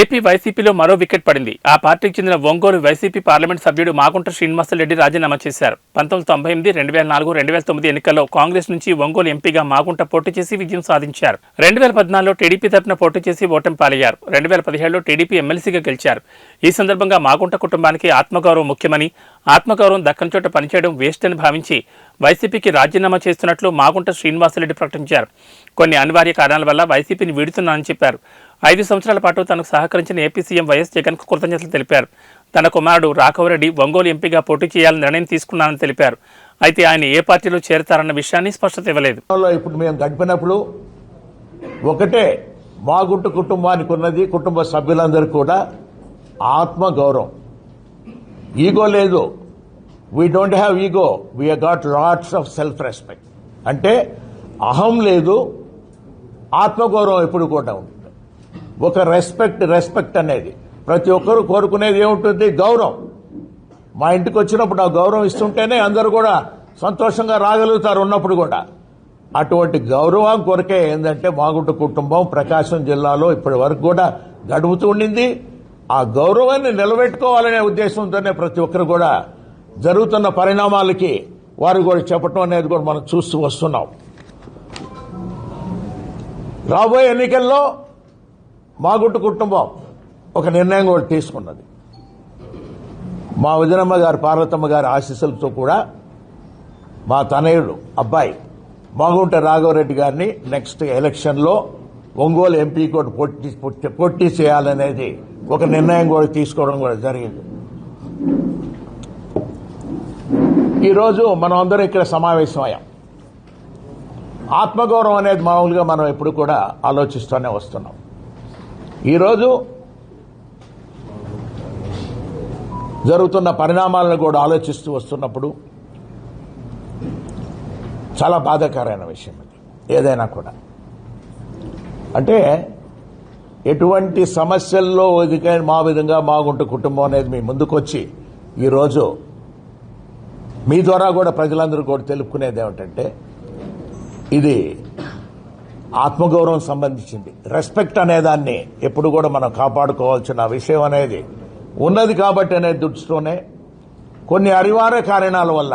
AP వైసీపీలో మరో wicket పడింది. ఆ పార్టీకి చెందిన ఒంగోలు వైసీపీ పార్లమెంట్ సభ్యుడు మాగుంట శ్రీనివాసరెడ్డి రాజీనామా చేశారు. పంతొమ్మిది తొంభై ఎనిమిది రెండు వేల నాలుగు రెండు వేల తొమ్మిది ఎన్నికల్లో కాంగ్రెస్ నుంచి ఒంగోలు ఎంపీగా మాగుంట పోటీ చేసి విజయం సాధించారు. రెండు వేల పద్నాలుగులో టీడీపీ తరపున పోటీ చేసి ఓటమి పాలయ్యారు. రెండు వేల పదిహేడులో టీడీపీ ఎమ్మెల్సీగా గెలిచారు. ఈ సందర్భంగా మాగుంట కుటుంబానికి ఆత్మగౌరవం ముఖ్యమని ఆత్మగౌరవం దక్కని చోట పనిచేయడం వేస్ట్ అని భావించి వైసీపీకి రాజీనామా చేస్తున్నట్లు మాగుంట శ్రీనివాసరెడ్డి ప్రకటించారు. కొన్ని అనివార్య కారణాల వల్ల వైసీపీని వీడుతున్నానని చెప్పారు. ఐదు సంవత్సరాల పాటు తనకు సహకరించిన ఏపీ సీఎం వైఎస్ జగన్కు కృతజ్ఞతలు తెలిపారు. తన కుమారుడు రాఘవరెడ్డి ఒంగోలు ఎంపీగా పోటీ చేయాలని నిర్ణయం తీసుకున్నానని తెలిపారు. అయితే ఆయన ఏ పార్టీలో చేరతారన్న విషయాన్ని స్పష్టత ఇవ్వలేదు. ఇప్పుడు మేము గడిపినప్పుడు ఒకటే మాగుంట కుటుంబానికి ఉన్నది కుటుంబ సభ్యులందరూ కూడా ఆత్మగౌరవం. ఈగో లేదు. We don't have ego we got lots of self respect అంటే అహం లేదు ఆత్మగౌరవం ఎప్పుడు కూడా ఉంటుంది. ఒక రెస్పెక్ట్ రెస్పెక్ట్ అనేది. ప్రతి ఒక్కరు కోరుకునేది ఏముంటుంది? గౌరవం. మా ఇంటికి వచ్చినప్పుడు ఆ గౌరవం ఇస్తుంటేనే అందరూ కూడా సంతోషంగా రాగలుగుతారు ఉన్నప్పుడు కూడా. అటువంటి గౌరవం కొరకే ఏంటంటే మాగుంట కుటుంబం ప్రకాశం జిల్లాలో ఇప్పటి వరకు కూడా గడుపుతూ ఉండింది. ఆ గౌరవాన్ని నిలబెట్టుకోవాలనే ఉద్దేశంతోనే ప్రతి ఒక్కరు కూడా జరుగుతున్న పరిణామాలకి వారు కూడా చెప్పటం అనేది కూడా మనం చూస్తూ వస్తున్నాం. రాబోయే ఎన్నికల్లో మాగుంట కుటుంబం ఒక నిర్ణయం కూడా తీసుకున్నది. మా వదినమ్మ గారు పార్వతమ్మ గారి ఆశీస్సులతో కూడా మా తనయుడు అబ్బాయి మాగుంట రాఘవరెడ్డి గారిని నెక్స్ట్ ఎలక్షన్లో ఒంగోలు ఎంపీ కూడా పోటీ పోటీ- పోటీ చేయాలనేది ఒక నిర్ణయం కూడా తీసుకోవడం కూడా జరిగింది. ఈరోజు మనం అందరం ఇక్కడ సమావేశమయ్యాం. ఆత్మగౌరవం అనేది మామూలుగా మనం ఎప్పుడు కూడా ఆలోచిస్తూనే వస్తున్నాం. ఈరోజు జరుగుతున్న పరిణామాలను కూడా ఆలోచిస్తూ వస్తున్నప్పుడు చాలా బాధాకరమైన విషయం ఇది. ఏదైనా కూడా. అంటే ఎటువంటి సమస్యల్లో ఎదిగే మా విధంగా మాగుంటు కుటుంబం అనేది మీ ముందుకొచ్చి ఈరోజు మీ ద్వారా కూడా ప్రజలందరూ కూడా తెలుపుకునేది ఏమిటంటే ఇది ఆత్మగౌరవం సంబంధించింది. రెస్పెక్ట్ అనేదాన్ని ఎప్పుడు కూడా మనం కాపాడుకోవాల్సిన విషయం అనేది ఉన్నది కాబట్టి అనే దృష్టితోనే కొన్ని అనివార్య కారణాల వల్ల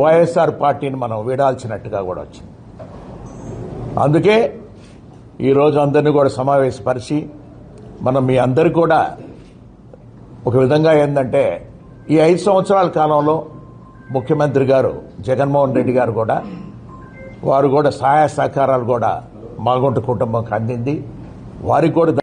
వైఎస్ఆర్ పార్టీని మనం వీడాల్సినట్టుగా కూడా వచ్చింది. అందుకే ఈరోజు అందరినీ కూడా సమావేశపరిచి మనం మీ అందరు కూడా ఒక విధంగా ఏంటంటే ఈ ఐదు సంవత్సరాల కాలంలో ముఖ్యమంత్రి గారు జగన్మోహన్ రెడ్డి గారు కూడా వారు కూడా సహాయ సహకారాలు కూడా మాగుంట కుటుంబంకి అందింది. వారికి కూడా